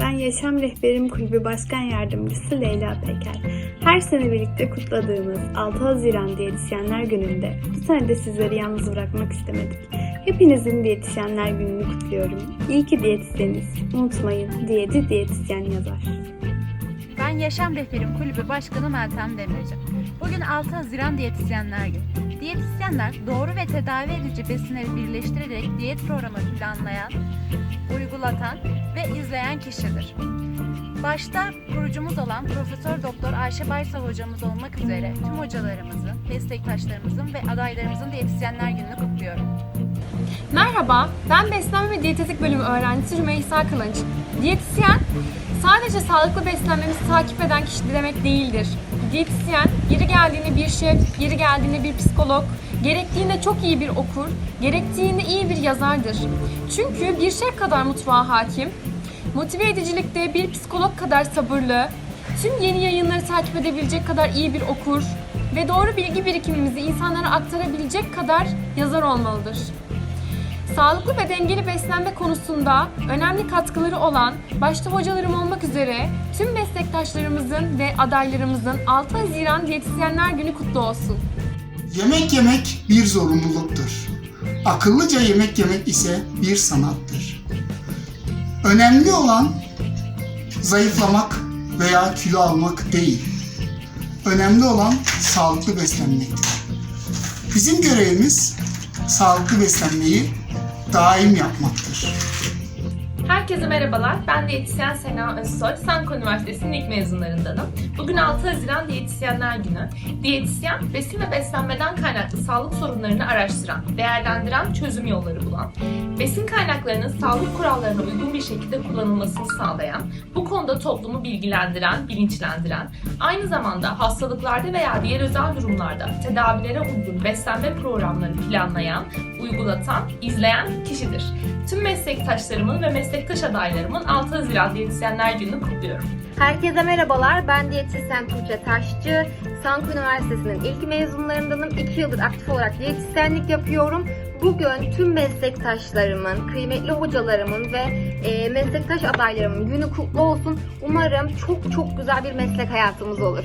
Ben Yaşam Rehberim Kulübü Başkan Yardımcısı Leyla Peker. Her sene birlikte kutladığımız 6 Haziran Diyetisyenler Günü'nde bu sene de sizleri yalnız bırakmak istemedik. Hepinizin Diyetisyenler Günü'nü kutluyorum. İyi ki diyetisyeniz. Unutmayın, diyeti diyetisyen yazar. Yaşam Rehberim Kulübü Başkanı Meltem Demirci. Bugün 6 Haziran Diyetisyenler Günü. Diyetisyenler doğru ve tedavi edici besinleri birleştirerek diyet programı planlayan, uygulatan ve izleyen kişidir. Başta kurucumuz olan Profesör Doktor Ayşe Baysal hocamız olmak üzere tüm hocalarımızın, meslektaşlarımızın ve adaylarımızın Diyetisyenler Günü'nü kutluyorum. Merhaba, ben Beslenme ve Diyetetik Bölümü öğrencisi Rümeysa Kılınç. Diyetisyen, sadece sağlıklı beslenmemizi takip eden kişi demek değildir. Diyetisyen, yeri geldiğinde bir şef, yeri geldiğinde bir psikolog, gerektiğinde çok iyi bir okur, gerektiğinde iyi bir yazardır. Çünkü bir şef kadar mutfağa hakim, motive edicilikte bir psikolog kadar sabırlı, tüm yeni yayınları takip edebilecek kadar iyi bir okur ve doğru bilgi birikimimizi insanlara aktarabilecek kadar yazar olmalıdır. Sağlıklı ve dengeli beslenme konusunda önemli katkıları olan başta hocalarım olmak üzere tüm meslektaşlarımızın ve adaylarımızın 6 Haziran Diyetisyenler Günü kutlu olsun. Yemek yemek bir zorunluluktur. Akıllıca yemek yemek ise bir sanattır. Önemli olan zayıflamak veya kilo almak değil. Önemli olan sağlıklı beslenmektir. Bizim görevimiz sağlıklı beslenmeyi daim yapmaktır. Herkese merhabalar. Ben diyetisyen Sena Özsoy. Sanko Üniversitesi'nin ilk mezunlarındanım. Bugün 6 Haziran Diyetisyenler Günü. Diyetisyen, besin ve beslenmeden kaynaklı sağlık sorunlarını araştıran, değerlendiren, çözüm yolları bulan, besin kaynaklarının sağlık kurallarına uygun bir şekilde kullanılmasını sağlayan, bu konuda toplumu bilgilendiren, bilinçlendiren, aynı zamanda hastalıklarda veya diğer özel durumlarda tedavilere uygun beslenme programları planlayan, uygulatan, izleyen kişidir. Tüm meslektaşlarımın ve meslektaş adaylarımın 6 Haziran Diyetisyenler Günü'nü kutluyorum. Herkese merhabalar. Ben diyetisyen Tuğçe Taşçı. Sanko Üniversitesi'nin ilk mezunlarındanım. 2 yıldır aktif olarak diyetisyenlik yapıyorum. Bugün tüm meslektaşlarımın, kıymetli hocalarımın ve e, meslektaş adaylarımın günü kutlu olsun. Umarım çok çok güzel bir meslek hayatımız olur.